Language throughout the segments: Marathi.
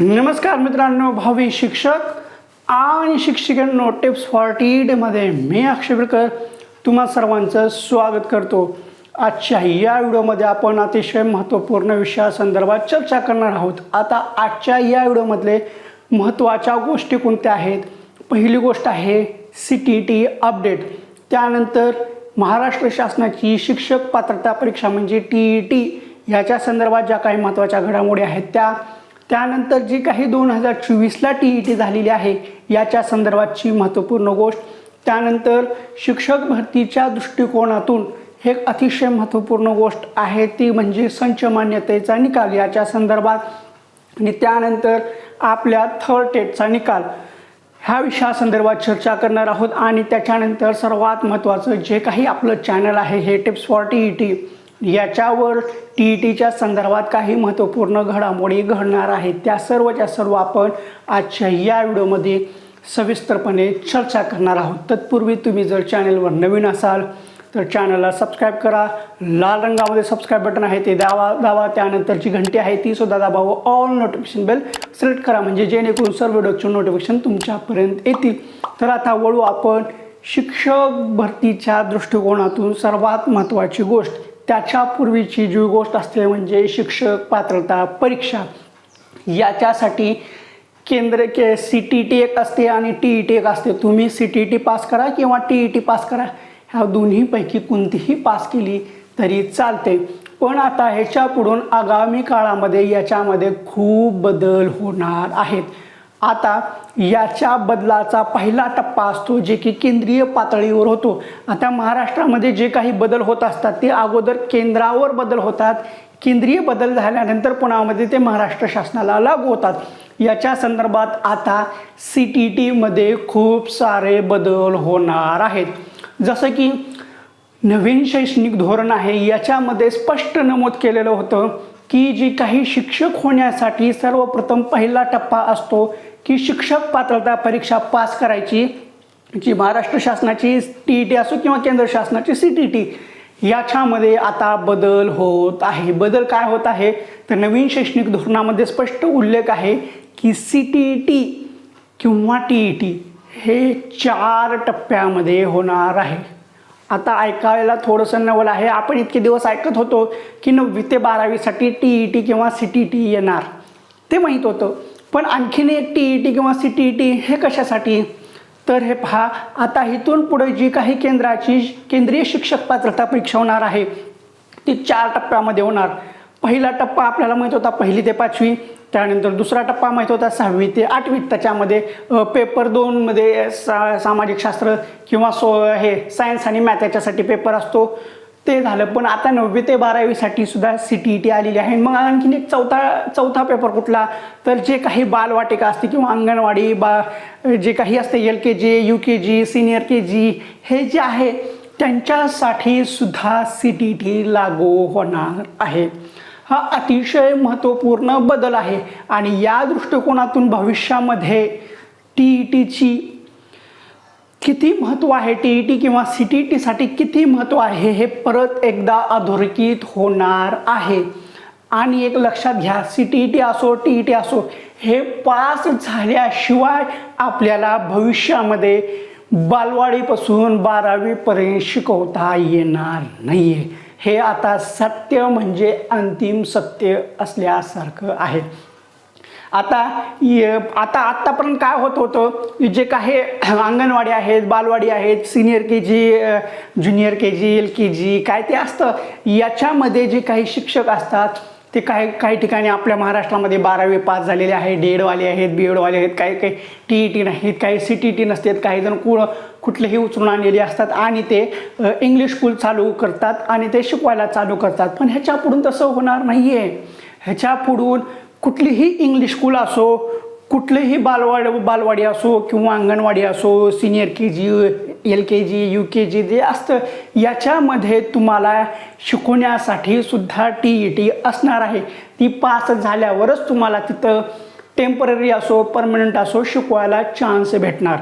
नमस्कार मित्रांनो भावी शिक्षक आणि शिक्षिकांनो टिप्स फॉर्टी डेमध्ये मी अक्षय बिरकर तुम्हा सर्वांचं स्वागत करतो. आजच्या या व्हिडिओमध्ये आपण अतिशय महत्त्वपूर्ण विषयासंदर्भात चर्चा करणार आहोत. आता आजच्या या व्हिडिओमधले महत्त्वाच्या गोष्टी कोणत्या आहेत? पहिली गोष्ट आहे सी टी टी अपडेट. त्यानंतर महाराष्ट्र शासनाची शिक्षक पात्रता परीक्षा म्हणजे टी ई टी. ह्याच्या संदर्भात ज्या काही महत्त्वाच्या घडामोडी आहेत त्या त्यानंतर जी काही दोन हजार चोवीसला टी ई टी झालेली आहे याच्या संदर्भातची महत्त्वपूर्ण गोष्ट त्यानंतर शिक्षक भरतीच्या दृष्टिकोनातून हे एक अतिशय महत्त्वपूर्ण गोष्ट आहे ती म्हणजे संच मान्यतेचा निकाल. याच्या संदर्भात आणि त्यानंतर आपल्या थर्ड टेटचा निकाल. ह्या विषयासंदर्भात चर्चा करणार आहोत आणि त्याच्यानंतर सर्वात महत्त्वाचं जे काही आपलं चॅनल आहे हे tips for T E T याच्यावर टी ई टीच्या संदर्भात काही महत्त्वपूर्ण घडामोडी घडणार आहेत. त्या सर्वच्या सर्व आपण आजच्या या व्हिडिओमध्ये सविस्तरपणे चर्चा करणार आहोत. तत्पूर्वी तुम्ही जर चॅनलवर नवीन असाल तर चॅनलला सबस्क्राईब करा. लाल रंगामध्ये सबस्क्राईब बटन आहे ते दावा दावा. त्यानंतरची घंटी आहे ती सुद्धा दाबावं. ऑल नोटिफिकेशन बेल सिलेक्ट करा म्हणजे जेणेकरून सर्व व्हिडिओचे नोटिफिकेशन तुमच्यापर्यंत येतील. तर आता वळू आपण शिक्षक भरतीच्या दृष्टिकोनातून सर्वात महत्त्वाची गोष्ट. त्याच्यापूर्वीची जी गोष्ट असते म्हणजे शिक्षक पात्रता परीक्षा याच्यासाठी केंद्र के सी टी टी एक असते आणि टी ई टी एक असते. तुम्ही सी टी टी पास करा किंवा टी ई टी पास करा. ह्या दोन्हीपैकी कोणतीही पास केली तरी चालते. पण आता ह्याच्या पुढून आगामी काळामध्ये याच्यामध्ये खूप बदल होणार आहेत. आता याच्या बदलाचा पहिला टप्पा असतो जे की केंद्रीय पातळीवर होतो. आता महाराष्ट्रामध्ये जे काही बदल होत असतात ते अगोदर केंद्रावर बदल होतात. केंद्रीय बदल झाल्यानंतर पुण्यामध्ये ते महाराष्ट्र शासनाला लागू होतात. याच्या संदर्भात आता सी टी टीमध्ये खूप सारे बदल होणार आहेत. जसं की नवीन शैक्षणिक धोरण आहे याच्यामध्ये स्पष्ट नमूद केलेलं होतं की जी काही शिक्षक होण्यासाठी सर्वप्रथम पहिला टप्पा असतो की शिक्षक पात्रता परीक्षा पास करायची जी महाराष्ट्र शासनाची टी ई टी असो किंवा केंद्र शासनाची सी टी टी याच्यामध्ये आता बदल होत आहे. बदल काय होत आहे? तर नवीन शैक्षणिक धोरणामध्ये स्पष्ट उल्लेख आहे की सी टी ई टी किंवा टी ई टी हे चार टप्प्यामध्ये होणार आहे. आता ऐकायला थोडंसं नवल आहे. आपण इतके दिवस ऐकत होतो की नववी ते बारावीसाठी टी ई टी किंवा सी टी टी येणार. ते माहीत होतं. पण आणखीन एक टी ई टी किंवा सी टी टी हे कशासाठी? तर हे पहा. आता इथून पुढे जी काही केंद्राची केंद्रीय शिक्षक पात्रता परीक्षा होणार आहे ती चार टप्प्यामध्ये होणार. पहिला टप्पा आपल्याला माहीत होता पहिली ते पाचवी. त्यानंतर दुसरा टप्पा माहीत होता सहावी ते आठवी. त्याच्यामध्ये पेपर दोनमध्ये सा सामाजिक शास्त्र किंवा सो हे सायन्स आणि मॅथ याच्यासाठी पेपर असतो. ते झालं. पण आता नववी ते बारावीसाठी सुद्धा सी टी ई टी आलेली आहे. मग आणखीन एक चौथा चौथा पेपर कुठला? तर जे काही बालवाटिका असते किंवा अंगणवाडी बा जे काही असते L K G U K G senior K G हे जे आहे त्यांच्यासाठी सुद्धा सी टी ई टी लागू होणार आहे. हा अतिशय महत्त्वपूर्ण बदल आहे. आणि या दृष्टिकोनातून भविष्यामध्ये टी ई टीची किती महत्त्व आहे? टी ई टी किंवा सी टी टीसाठी किती महत्त्व आहे? हे परत एकदा अधोरेखित होणार आहे. आणि एक लक्षात घ्या सी टी ई टी असो टी ई टी असो हे पास झाल्याशिवाय आपल्याला भविष्यामध्ये बालवाडीपासून बारावीपर्यंत शिकवता येणार नाही आहे हे आता सत्य म्हणजे अंतिम सत्य असल्यासारखं आहे. आता आता आत्तापर्यंत काय होत होतं? जे काही अंगणवाडी आहेत बालवाडी आहेत senior K G junior K G L K G काय ते असतं. याच्यामध्ये जे काही शिक्षक असतात ते काही काही ठिकाणी आपल्या महाराष्ट्रामध्ये बारावी पास झालेले आहे डेडवाले आहेत बी एडवाले आहेत काही काही टी ई टी नाहीत काही सी टी टी नसतात काही जण कुळ कुठलेही उचलून आणलेले असतात आणि ते इंग्लिश स्कूल चालू करतात आणि ते शिकवायला चालू करतात. पण ह्याच्या पुढून तसं होणार नाही आहे ह्याच्या पुढून कुठलीही इंग्लिश स्कूल असो कुठलेही बालवाड बालवाडी असो किंवा अंगणवाडी असो senior K G L K G U K G जे असतं याच्यामध्ये तुम्हाला शिकवण्यासाठी सुद्धा टी ई टी असणार आहे. ती पास झाल्यावरच तुम्हाला तिथं टेंपररी असो परमनंट असो शिकवायला चान्स भेटणार.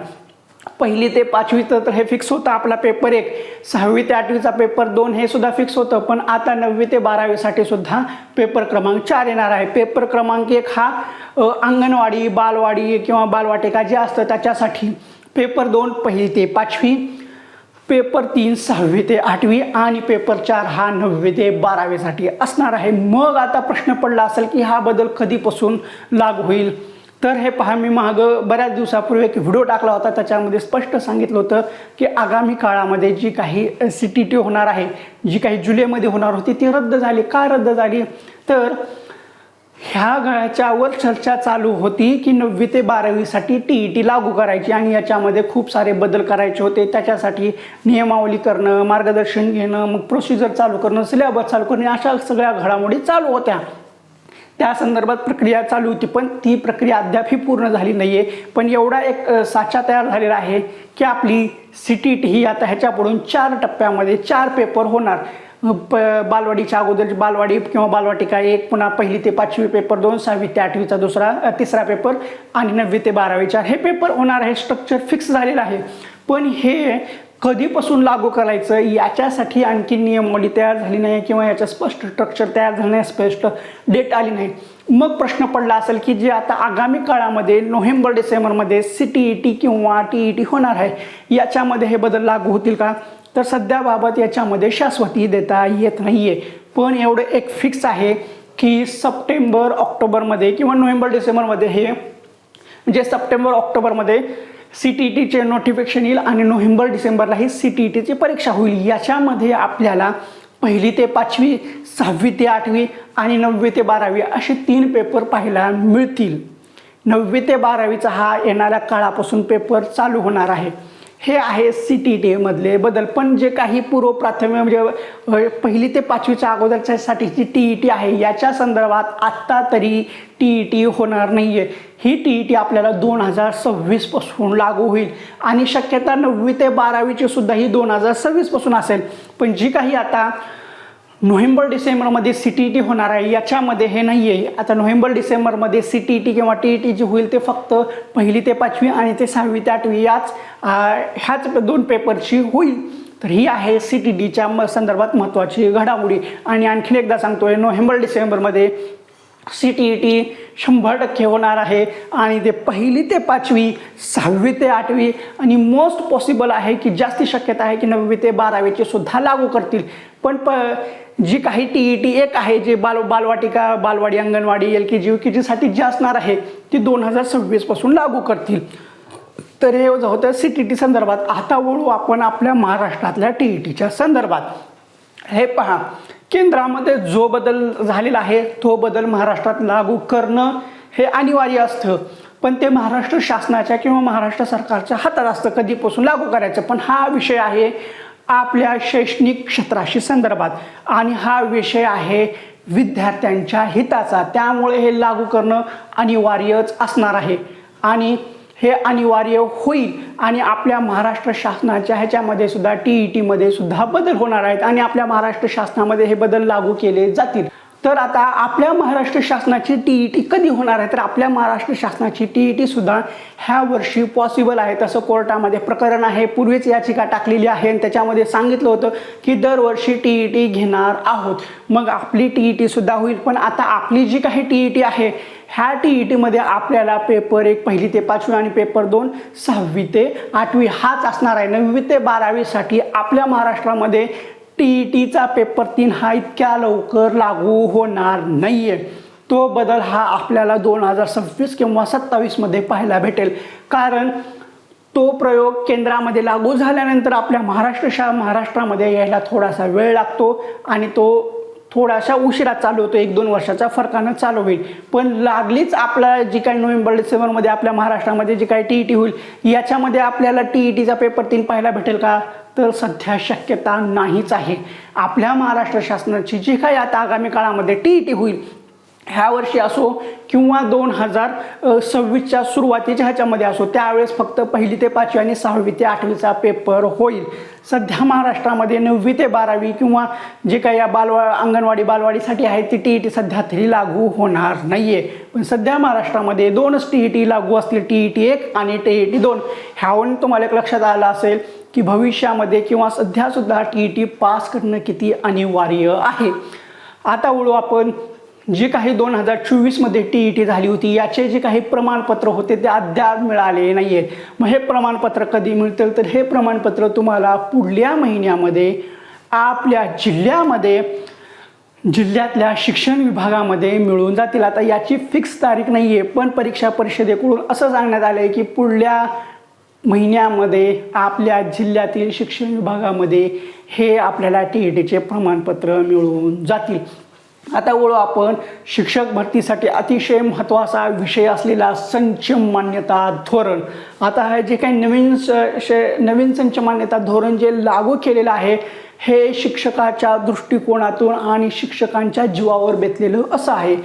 पहिली ते पाचवीचं तर हे फिक्स होतं आपला पेपर एक. सहावी ते आठवीचा पेपर दोन हे सुद्धा फिक्स होतं. पण आता नववी ते बारावीसाठी सुद्धा पेपर क्रमांक चार येणार आहे. पेपर क्रमांक एक हा अंगणवाडी बालवाडी किंवा बालवाटिका जे असतं त्याच्यासाठी पेपर दोन पहिली ते पाचवी पेपर तीन सहावी ते आठवी आणि पेपर चार हा नववी ते बारावीसाठी असणार आहे. मग आता प्रश्न पडला असेल की हा बदल कधीपासून लागू होईल? तर हे पहा मी मागं बऱ्याच दिवसापूर्वी एक व्हिडिओ टाकला होता त्याच्यामध्ये स्पष्ट सांगितलं होतं की आगामी काळामध्ये जी काही सी टी टी होणार आहे जी काही जुलैमध्ये होणार होती ती रद्द झाली. का रद्द झाली? तर ह्या गळ्याच्यावर चर्चा चालू होती की नववी ते बारावीसाठी टी ई टी लागू करायची आणि याच्यामध्ये खूप सारे बदल करायचे होते. त्याच्यासाठी नियमावली करणं मार्गदर्शन घेणं मग प्रोसिजर चालू करणं सिलेबस चालू करणं अशा सगळ्या घडामोडी चालू होत्या. त्या संदर्भात प्रक्रिया चालू होती पण ती प्रक्रिया अद्यापही पूर्ण झाली नाही आहे पण एवढा एक साचा तयार झालेला आहे की आपली सी टी टी ही आता ह्याच्यापुढून चार टप्प्यामध्ये चार पेपर होणार. प बालवाडीच्या अगोदरची बालवाडी किंवा बालवाटिका एक पुन्हा पहिली ते पाचवी पेपर दोन सहावी ते आठवीचा दुसरा तिसरा पेपर आणि नववी ते बारावी चार हे पेपर होणार आहे स्ट्रक्चर फिक्स झालेलं आहे. पण हे कधीपासून लागू करायचं? याच्यासाठी आणखी नियमावली म्हणजे तयार झाली नाही किंवा याचं स्पष्ट स्ट्रक्चर तयार झालं नाही स्पष्ट डेट आली नाही. मग प्रश्न पडला असेल की जे आता आगामी काळामध्ये नोव्हेंबर डिसेंबरमध्ये सी टी ई टी किंवा टी ई टी होणार आहे याच्यामध्ये हे बदल लागू होतील का? तर सध्याबाबत याच्यामध्ये शाश्वती देता येत नाही आहे पण एवढं एक फिक्स आहे की सप्टेंबर ऑक्टोबरमध्ये किंवा नोव्हेंबर डिसेंबरमध्ये हे म्हणजे सप्टेंबर ऑक्टोबरमध्ये सी टी टीचे नोटिफिकेशन येईल आणि नोव्हेंबर डिसेंबरला ही सी टी टीची परीक्षा होईल. याच्यामध्ये आपल्याला पहिली ते पाचवी सहावी ते आठवी आणि नववी ते बारावी असे तीन पेपर पाहायला मिळतील. नववी ते बारावीचा हा येणाऱ्या काळापासून पेपर चालू होणार आहे. हे आहे सी टी टीमधले बदल. पण जे काही पूर्व प्राथमिक म्हणजे पहिली ते पाचवीच्या अगोदरच्यासाठीची टी ई टी आहे याच्या संदर्भात आत्ता तरी टी ई टी होणार नाही आहे ही टी ई टी आपल्याला दोन हजार सव्वीसपासून लागू होईल. आणि शक्यता नववी ते बारावीची सुद्धा ही दोन हजार सव्वीसपासून असेल. पण जी काही आता नोव्हेंबर डिसेंबरमध्ये सी टी ई टी होणार आहे याच्यामध्ये हे नाही आहे आता नोव्हेंबर डिसेंबरमध्ये सी टी ई टी किंवा टी ई टी जी होईल ते फक्त पहिली ते पाचवी आणि ते सहावी ते आठवी याच ह्याच दोन पेपरची होईल. तर ही आहे सी टी डीच्या म संदर्भात महत्त्वाची घडामोडी. आणि आणखीन एकदा सांगतोय नोव्हेंबर डिसेंबरमध्ये सी टी ई टी शंभर टक्के होणार आहे. आणि ते पहिली ते पाचवी सहावी ते आठवी आणि मोस्ट पॉसिबल आहे की जास्ती शक्यता आहे की नववी ते बारावीचे सुद्धा लागू करतील. पण प जी काही टी ई टी एक आहे जे बाल बालवाटिका बालवाडी anganwadi L K G U K जीसाठी जी असणार आहे ती दोन हजार सव्वीसपासून लागू करतील. तर हे होतं सी टी टी संदर्भात. आता वळू आपण आपल्या महाराष्ट्रातल्या टी ई टीच्या संदर्भात. हे पहा केंद्रामध्ये जो बदल झालेला आहे तो बदल महाराष्ट्रात लागू करणं हे अनिवार्य असतं. पण ते महाराष्ट्र शासनाच्या किंवा महाराष्ट्र सरकारच्या हातात असतं कधीपासून लागू करायचं. पण हा विषय आहे आपल्या शैक्षणिक क्षेत्राशी संदर्भात. आणि हा विषय आहे विद्यार्थ्यांच्या हिताचा. त्यामुळे हे लागू करणं अनिवार्यच असणार आहे. आणि हे अनिवार्य होईल. आणि आपल्या महाराष्ट्र शासनाच्या ह्याच्यामध्ये सुद्धा टी ई टीमध्ये सुद्धा बदल होणार आहेत. आणि आपल्या महाराष्ट्र शासनामध्ये हे बदल लागू केले जातील. तर आता आपल्या महाराष्ट्र शासनाची टी ई टी कधी होणार आहे? तर आपल्या महाराष्ट्र शासनाची टी ई टी सुद्धा ह्या वर्षी पॉसिबल आहे. तसं कोर्टामध्ये प्रकरण आहे. पूर्वीच याचिका टाकलेली आहे. आणि त्याच्यामध्ये सांगितलं होतं की दरवर्षी टी ई टी घेणार आहोत. मग आपली टी ई टी सुद्धा होईल. पण आता आपली जी काही टी ई टी आहे ह्या टी ई टीमध्ये आपल्याला पेपर एक पहिली ते पाचवी आणि पेपर दोन सहावी ते आठवी हाच असणार आहे. नववी ते बारावीसाठी आपल्या महाराष्ट्रामध्ये टी ई टीचा पेपर तीन हा इतक्या लवकर लागू होणार नाही आहे तो बदल हा आपल्याला दोन हजार सव्वीस किंवा सत्तावीसमध्ये पाहायला भेटेल. कारण तो प्रयोग केंद्रामध्ये लागू झाल्यानंतर आपल्या महाराष्ट्र शा महाराष्ट्रामध्ये यायला थोडासा वेळ लागतो आणि तो थोडासा उशिरा चालू होतो एक दोन वर्षाच्या फरकानं चालू होईल. पण लागलीच आपला जी काही नोव्हेंबर डिसेंबरमध्ये आपल्या महाराष्ट्रामध्ये जी काही टी ई टी होईल याच्यामध्ये आपल्याला टी ई टीचा पेपर तीन पाहायला भेटेल का? तर सध्या शक्यता नाहीच आहे. आपल्या महाराष्ट्र शासनाची जी काही आता आगामी काळामध्ये टी ई टी होईल ह्या वर्षी असो किंवा दोन हजार सव्वीसच्या सुरुवातीच्या ह्याच्यामध्ये असो त्यावेळेस फक्त पहिली ते पाचवी आणि सहावी ते आठवीचा पेपर होईल. सध्या महाराष्ट्रामध्ये नववी ते बारावी किंवा जे काही या बालवा अंगणवाडी बालवाडीसाठी आहे ती टी ई टी सध्या तरी लागू होणार नाही आहे पण सध्या महाराष्ट्रामध्ये दोनच टी ई टी लागू असली टी ई टी एक आणि टी ई टी दोन. ह्यावरून तुम्हाला एक लक्षात आलं असेल की भविष्यामध्ये किंवा सध्यासुद्धा टी ई टी पास करणं किती अनिवार्य आहे. आता वळू आपण जे काही दोन हजार चोवीसमध्ये टी ई टी झाली होती याचे जे काही प्रमाणपत्र होते ते अद्याप मिळाले नाही आहेत मग हे प्रमाणपत्र कधी मिळतील? तर हे प्रमाणपत्र तुम्हाला पुढल्या महिन्यामध्ये आपल्या जिल्ह्यामध्ये जिल्ह्यातल्या शिक्षण विभागामध्ये मिळून जातील. आता याची फिक्स तारीख नाही आहे पण परीक्षा परिषदेकडून असं सांगण्यात आलं आहे की पुढल्या महिन्यामध्ये आपल्या जिल्ह्यातील शिक्षण विभागामध्ये हे आपल्याला टी ई टीचे प्रमाणपत्र मिळून जातील. आता वळू आपण शिक्षक भरतीसाठी अतिशय महत्त्वाचा विषय असलेला संच मान्यता धोरण. आता हे जे काही नवीन स नवीन संच मान्यता धोरण जे लागू केलेलं आहे हे शिक्षकाच्या दृष्टिकोनातून आणि शिक्षकांच्या जीवावर बेतलेलं असं आहे.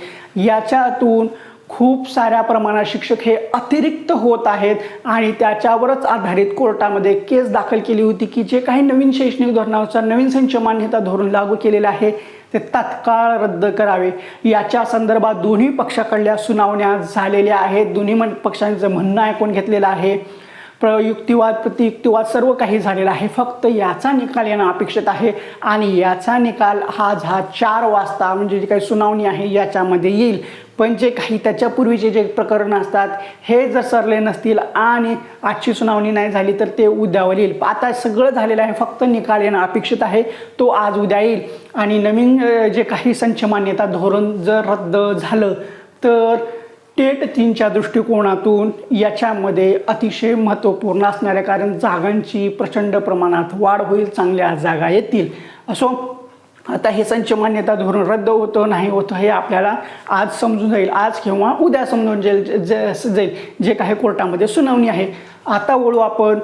याच्यातून खूप साऱ्या प्रमाणात शिक्षक हे अतिरिक्त होत आहेत आणि त्याच्यावरच आधारित कोर्टामध्ये केस दाखल केली होती की जे काही नवीन शैक्षणिक धोरणानुसार नवीन संच मान्यता धोरण लागू केलेलं आहे ते तात्काळ रद्द करावे. याच्या संदर्भात दोन्ही पक्षाकडल्या सुनावण्या झालेल्या आहेत. दोन्ही मन पक्षांचं म्हणणं ऐकून घेतलेलं आहे. प्रयुक्तिवाद प्रतियुक्तिवाद सर्व काही झालेलं आहे. फक्त याचा निकाल येणं अपेक्षित आहे. आणि याचा निकाल हा झा चार वाजता म्हणजे जी काही सुनावणी आहे याच्यामध्ये येईल. पण जे काही त्याच्यापूर्वीचे जे प्रकरणं असतात हे जर सरले नसतील आणि आजची सुनावणी नाही झाली तर ते उद्यावर येईल. आता सगळं झालेलं आहे. फक्त निकाल येणं अपेक्षित आहे. तो आज उद्या येईल. आणि नवीन जे काही संच मान्यता धोरण जर रद्द झालं तर टेट तीनच्या दृष्टिकोनातून याच्यामध्ये अतिशय महत्त्वपूर्ण असणाऱ्या कारण जागांची प्रचंड प्रमाणात वाढ होईल चांगल्या जागा येतील. असो आता हे संच मान्यता धोरण रद्द होतं नाही होतं हे आपल्याला आज समजून जाईल. आज किंवा उद्या समजून जाईल जे- जाईल जे काही कोर्टामध्ये सुनावणी आहे. आता वळू आपण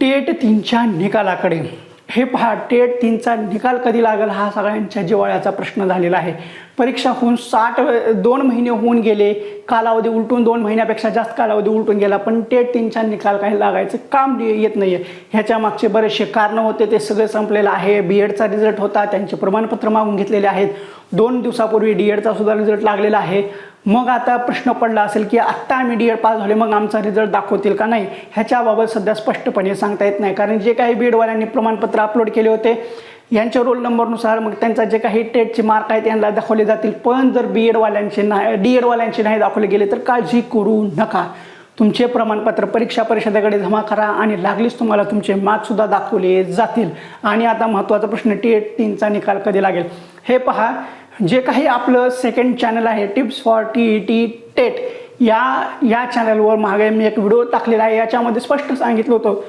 टेट तीनच्या निकालाकडे. हे पहा टेट तीनचा निकाल कधी लागेल हा सगळ्यांच्या जिवाळ्याचा प्रश्न झालेला आहे. परीक्षा होऊन साठ दोन महिने होऊन गेले. कालावधी उलटून दोन महिन्यापेक्षा जास्त कालावधी उलटून गेला पण टेट तीनचा निकाल काही लागायचं काम येत नाही आहे ह्याच्या मागचे बरेचसे कारणं होते ते सगळे संपलेलं आहे. बी एडचा रिझल्ट होता त्यांचे प्रमाणपत्र मागून घेतलेले आहेत. दोन दिवसापूर्वी डी एडचा सुद्धा रिझल्ट लागलेला आहे. मग आता प्रश्न पडला असेल की आत्ता आम्ही डी एड पास झाले मग आमचा रिझल्ट दाखवतील का नाही? ह्याच्याबाबत सध्या स्पष्टपणे सांगता येत नाही. कारण जे काही बी एडवाल्यांनी प्रमाणपत्र अपलोड केले होते यांच्या रोल नंबरनुसार मग त्यांचा जे काही टेटचे मार्क आहेत यांना दाखवले जातील. पण जर बी एडवाल्यांचे नाही डी एडवाल्यांचे नाही दाखवले गेले तर काळजी करू नका. तुमचे प्रमाणपत्र परीक्षा परिषदेकडे जमा करा आणि लागलीच तुम्हाला तुमचे मार्कसुद्धा दाखवले जातील. आणि आता महत्त्वाचा प्रश्न टी एट तीनचा निकाल कधी लागेल? हे पहा जे काही आपलं सेकंड चॅनल आहे tips for T E T TET या या चॅनलवर मागे मी एक व्हिडिओ टाकलेला आहे. याच्यामध्ये स्पष्ट सांगितलं होतं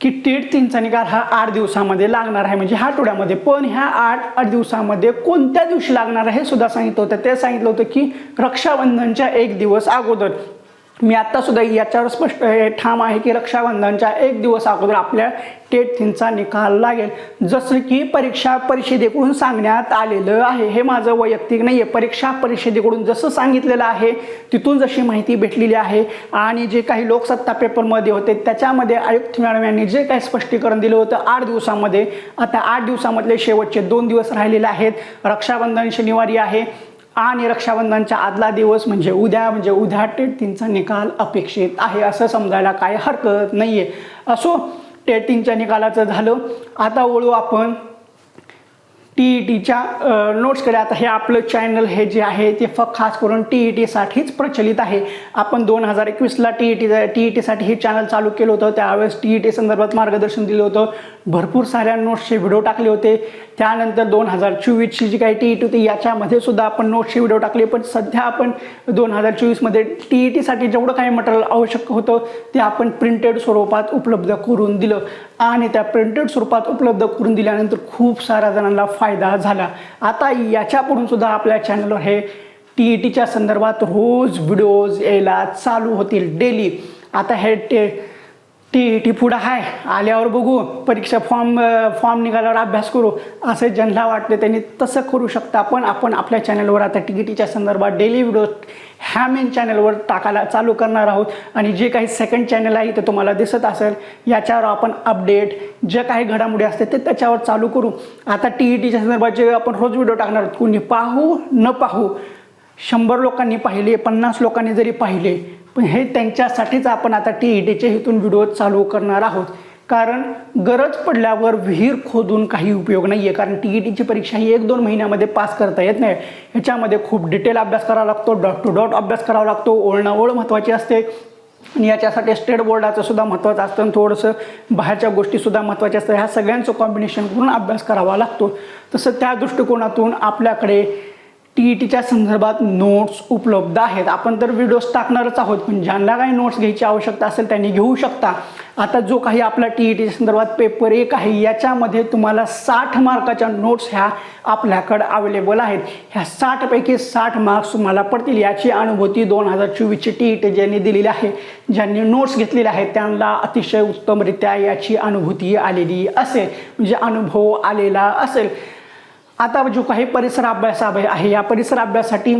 की टेट तीनचा निकाल हा आठ दिवसामध्ये लागणार आहे. म्हणजे ह्या आठवड्यामध्ये. पण ह्या आठ आठ दिवसामध्ये कोणत्या दिवशी लागणार आहे हे सुद्धा सांगितलं होतं. ते सांगितलं होतं की रक्षाबंधनच्या एक दिवस अगोदर. मी आत्तासुद्धा याच्यावर स्पष्ट हे ठाम आहे की रक्षाबंधनच्या एक दिवस अगोदर आपल्या टेट थिंचा निकाल लागेल. जसं की परीक्षा परिषदेकडून सांगण्यात आलेलं आहे. हे माझं वैयक्तिक नाही आहे परीक्षा परिषदेकडून जसं सांगितलेलं आहे तिथून जशी माहिती भेटलेली आहे आणि जे काही लोकसत्ता पेपरमध्ये होते त्याच्यामध्ये आयुक्त मॅडम यांनी जे काही स्पष्टीकरण दिलं होतं आठ दिवसामध्ये आता आठ दिवसामधले शेवटचे दोन दिवस राहिलेले आहेत. रक्षाबंधन शनिवारी आहे. आणि रक्षाबंधनच्या आदला दिवस म्हणजे उद्या म्हणजे उद्या टेटिंगचा निकाल अपेक्षित आहे असं समजायला काय हरकत नाही आहे असो टेटिंगच्या निकालाचं झालं आता वळू आपण टी ई टीच्या नोट्सकडे आता हे आपलं चॅनल हे जे आहे ते फक्त खास करून टी ई टीसाठीच प्रचलित आहे. आपण दोन हजार एकवीसला T E T T E टीसाठी हे चॅनल चालू केलं होतं. त्यावेळेस टी ई टी संदर्भात मार्गदर्शन दिलं होतं. भरपूर साऱ्या नोट्सचे व्हिडिओ टाकले होते. त्यानंतर दोन हजार चोवीसची जी काही टी ई टी होती याच्यामध्ये सुद्धा आपण नोट्सचे व्हिडिओ टाकले. पण सध्या आपण दोन हजार चोवीसमध्ये टी ई टीसाठी जेवढं काही मटेरियल आवश्यक होतं ते आपण प्रिंटेड स्वरूपात उपलब्ध करून दिलं. आणि त्या प्रिंटेड स्वरूपात उपलब्ध करून दिल्यानंतर खूप साऱ्या जणांना फायदा झाला. आता याच्यापुढून सुद्धा आपल्या चॅनलवर हे टी ई टीच्या संदर्भात रोज व्हिडिओज यायला चालू होतील डेली आता हे टे टी टी पुढं आहे आल्यावर बघू. परीक्षा फॉर्म फॉर्म निघाल्यावर अभ्यास करू. असं ज्यांना वाटते त्यांनी तसं करू शकता. पण आपण आपल्या चॅनलवर आता टी टीच्या संदर्भात डेली व्हिडिओ ह्या मेन चॅनलवर टाकायला चालू करणार आहोत. आणि जे काही सेकंड चॅनल आहे ते तुम्हाला दिसत असेल याच्यावर आपण अपडेट जे काही घडामोडी असते ते त्याच्यावर चालू करू. आता टी ई टीच्या संदर्भात जे आपण रोज व्हिडिओ टाकणार आहोत कोणी पाहू न पाहू शंभर लोकांनी पाहिले पन्नास लोकांनी जरी पाहिले पण हे त्यांच्यासाठीच आपण आता टी ई डीचे हेतून व्हिडिओ चालू करणार आहोत. कारण गरज पडल्यावर विहीर खोदून काही उपयोग नाही आहे कारण टी ई टीची परीक्षा ही एक दोन महिन्यामध्ये पास करता येत नाही. ह्याच्यामध्ये खूप डिटेल अभ्यास करावा लागतो डॉट टू डॉट अभ्यास करावा लागतो ओळणा ओळ महत्त्वाची असते. आणि याच्यासाठी स्टेट बोर्डाचं सुद्धा महत्त्वाचं असतं आणि थोडंसं बाहेरच्या गोष्टीसुद्धा महत्त्वाच्या असतात. ह्या सगळ्यांचं कॉम्बिनेशन करून अभ्यास करावा लागतो. तसं त्या दृष्टिकोनातून आपल्याकडे टी ई टीच्या संदर्भात नोट्स उपलब्ध आहेत. आपण तर व्हिडिओज टाकणारच आहोत पण ज्यांना काही नोट्स घ्यायची आवश्यकता असेल त्यांनी घेऊ शकता. आता जो काही आपला टी ई टीच्या संदर्भात पेपर एक आहे याच्यामध्ये तुम्हाला साठ मार्काच्या नोट्स ह्या आपल्याकडं अवेलेबल आहेत. ह्या साठपैकी साठ मार्क्स तुम्हाला पडतील. याची अनुभूती दोन हजार चोवीसची टी ई टी ज्यांनी दिलेली आहे ज्यांनी नोट्स घेतलेले आहेत त्यांना अतिशय उत्तमरित्या याची अनुभूती आलेली असेल. म्हणजे अनुभव आलेला असेल. आता जो काही परिसर अभ्यास आहे या परिसर अभ्यासासाठी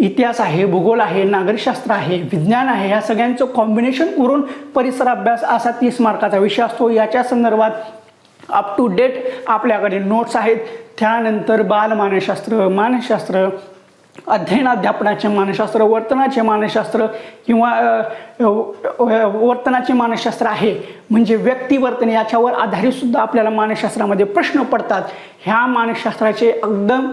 इतिहास आहे भूगोल आहे नागरिकशास्त्र आहे विज्ञान आहे या सगळ्यांचं कॉम्बिनेशन करून परिसर अभ्यास असा तीस मार्काचा विषय असतो. याच्या संदर्भात अप टू डेट आपल्याकडे नोट्स आहेत. त्यानंतर बालमानसशास्त्र मानसशास्त्र अध्ययन अध्यापनाचे मानसशास्त्र वर्तनाचे मानसशास्त्र किंवा वर्तनाचे मानसशास्त्र आहे. म्हणजे व्यक्तिवर्तन याच्यावर आधारितसुद्धा आपल्याला मानसशास्त्रामध्ये प्रश्न पडतात. ह्या मानसशास्त्राचे एकदम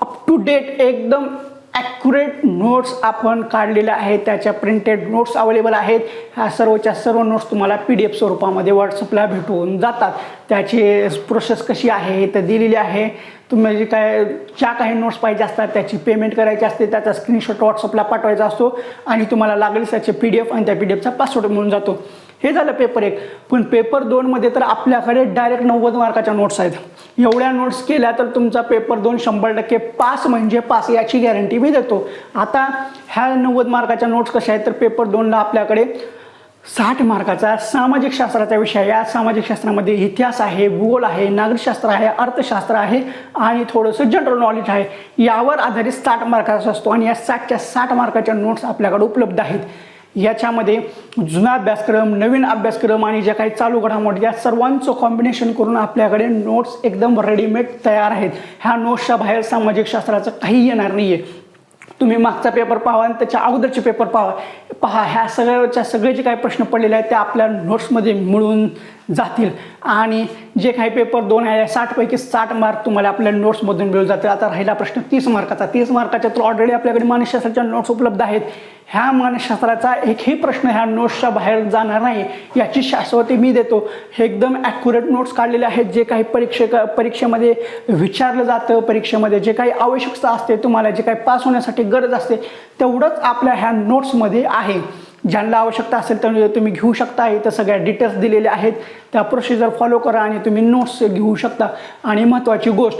अप टू डेट एकदम ॲक्युरेट नोट्स आपण काढलेल्या आहेत त्याच्या प्रिंटेड नोट्स अवेलेबल आहेत. ह्या सर्वच्या सर्व नोट्स तुम्हाला पी डी एफ स्वरूपामध्ये व्हॉट्सअपला भेटून जातात. त्याची प्रोसेस कशी आहे तर दिलेली आहे. तुम्ही जे काय ज्या काही नोट्स पाहिजे असतात त्याची पेमेंट करायची असते त्याचा स्क्रीनशॉट व्हॉट्सअपला पाठवायचा असतो आणि तुम्हाला लागेल त्याचे पी डी एफ आणि त्या पी डी एफचा पासवर्ड मिळून जातो. हे झालं पेपर एक. पण पेपर दोनमध्ये तर आपल्याकडे डायरेक्ट नव्वद मार्काच्या नोट्स आहेत. एवढ्या नोट्स केल्या तर तुमचा पेपर दोन शंभर टक्के पास म्हणजे पास याची गॅरंटी मी देतो. आता ह्या नव्वद मार्काच्या नोट्स कशा आहेत तर पेपर दोनला आपल्याकडे साठ मार्काचा सामाजिक शास्त्राचा विषय या सामाजिक शास्त्रामध्ये इतिहास आहे भूगोल आहे नागरिकशास्त्र आहे अर्थशास्त्र आहे आणि थोडंसं जनरल नॉलेज आहे. यावर आधारित साठ मार्काचा असतो आणि या साठच्या साठ मार्काच्या नोट्स आपल्याकडे उपलब्ध आहेत. याच्यामध्ये जुना अभ्यासक्रम नवीन अभ्यासक्रम आणि ज्या काही चालू घडामोडी या सर्वांचं कॉम्बिनेशन करून आपल्याकडे नोट्स एकदम रेडीमेड तयार आहेत. ह्या नोट्सच्या बाहेर सामाजिक शास्त्राचं काही येणार नाही आहे तुम्ही मागचा पेपर पाहा आणि त्याच्या अगोदरचे पेपर पाहा. पहा ह्या सगळ्याच्या सगळे जे काही प्रश्न पडलेले आहेत ते आपल्या नोट्समध्ये मिळून जातील. आणि जे काही पेपर दोन आहे साठपैकी साठ मार्क तुम्हाला आपल्या नोट्समधून मिळून जातील. आता राहिला प्रश्न तीस मार्काचा तीस मार्काच्या तर ऑलरेडी आपल्याकडे मानसशास्त्राच्या नोट्स उपलब्ध आहेत. ह्या मानसशास्त्राचा एकही प्रश्न ह्या नोट्सच्या बाहेर जाणार नाही याची शाश्वती मी देतो. हे एकदम ॲक्युरेट नोट्स काढलेले आहेत. जे काही परीक्षेक परीक्षेमध्ये विचारलं जातं परीक्षेमध्ये जे काही आवश्यकता असते तुम्हाला जे काही पास होण्यासाठी गरज असते तेवढंच आपल्या ह्या नोट्समध्ये आहे. ज्यांना आवश्यकता असेल तर तुम्ही घेऊ शकता. इथं सगळ्या डिटेल्स दिलेल्या आहेत. त्या प्रोसिजर फॉलो करा आणि तुम्ही नोट्स घेऊ शकता. आणि महत्त्वाची गोष्ट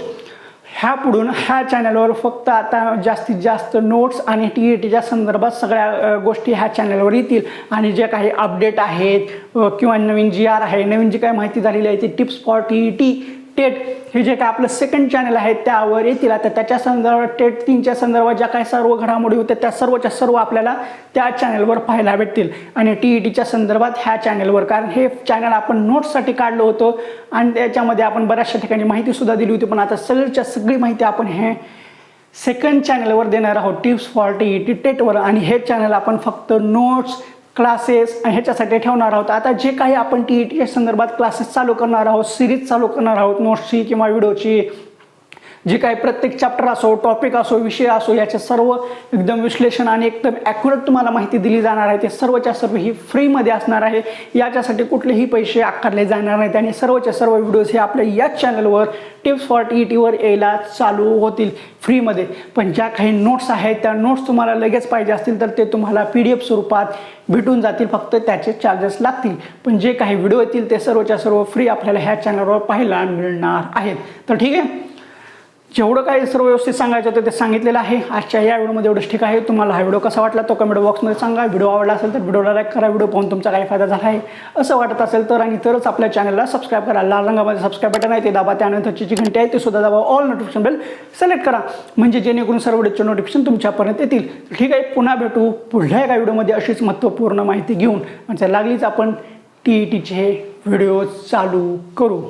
ह्या पुढून ह्या चॅनलवर फक्त आता जास्तीत जास्त नोट्स आणि टी ई टीच्या संदर्भात सगळ्या गोष्टी ह्या चॅनलवर येतील. आणि जे काही अपडेट आहेत किंवा नवीन जी आर आहे नवीन जी काही माहिती झालेली आहे ती tips for T E T TET हे जे काय आपलं सेकंड चॅनल आहे त्यावर येतील. आता त्याच्या संदर्भात टेट तीनच्या संदर्भात ज्या काही सर्व घडामोडी होत्या त्या सर्वच्या सर्व आपल्याला त्या चॅनलवर पाहायला भेटतील. आणि टी ई टीच्या संदर्भात ह्या चॅनलवर कारण हे चॅनल आपण नोट्ससाठी काढलं होतं आणि त्याच्यामध्ये आपण बऱ्याचशा ठिकाणी माहितीसुद्धा दिली होती. पण आता सगळीच्या सगळी माहिती आपण हे सेकंड चॅनलवर देणार आहोत. Tips for T E T टेटवर. आणि हे चॅनल आपण फक्त नोट्स क्लासेस ह्याच्यासाठी ठेवणार आहोत. आता जे काही आपण टी ई टीच्या संदर्भात क्लासेस चालू करणार आहोत सिरीज चालू करणार आहोत नोट्सची किंवा व्हिडिओची जे काही प्रत्येक चॅप्टर असो टॉपिक असो विषय असो याचे सर्व एकदम विश्लेषण आणि एकदम ॲक्युरेट तुम्हाला माहिती दिली जाणार आहे. ते सर्वच्या सर्व ही फ्रीमध्ये असणार आहे. याच्यासाठी कुठलेही पैसे आकारले जाणार नाहीत आणि सर्वच्या सर्व व्हिडिओज हे आपल्या याच चॅनलवर टिप्स फॉर टी ई टीवर यायला चालू होतील फ्रीमध्ये पण ज्या काही नोट्स आहेत त्या नोट्स तुम्हाला लगेच पाहिजे असतील तर ते तुम्हाला पी डी एफ स्वरूपात भेटून जातील. फक्त त्याचे चार्जेस लागतील. पण जे काही व्हिडिओ येतील ते सर्वच्या सर्व फ्री आपल्याला ह्या चॅनलवर पाहायला मिळणार आहेत. तर ठीक आहे? जेवढं काही सर्व व्यवस्थित सांगायचं होतं ते सांगितलेलं आहे. आजच्या या व्हिडिओमध्ये एवढंच ठीक आहे. तुम्हाला हा व्हिडिओ कसा वाटला तो कमेंट बॉक्समध्ये सांगा. व्हिडिओ आवडला असेल तर व्हिडिओला लाईक करा. व्हिडिओ पाहून तुमचा काही फायदा झाला आहे. असं वाटत असेल तर आणि तरच आपल्या चॅनलला सबस्क्राईब करा. लाल रंगामध्ये सबस्क्राईब बटन आहे ते दाबा. त्यानंतरची जी घंटी आहे ते सुद्धा दाबा. ऑल नोटिफिकेशन बेल सिलेक्ट करा. म्हणजे जेणेकरून सर्व व्हिडिओचे नोटिफिकेशन तुमच्यापर्यंत येतील. ठीक आहे पुन्हा भेटू. पुढल्या एका व्हिडिओमध्ये अशीच महत्त्वपूर्ण माहिती घेऊन. म्हणजे लागलीच आपण टी ई टीचे व्हिडिओ चालू करू.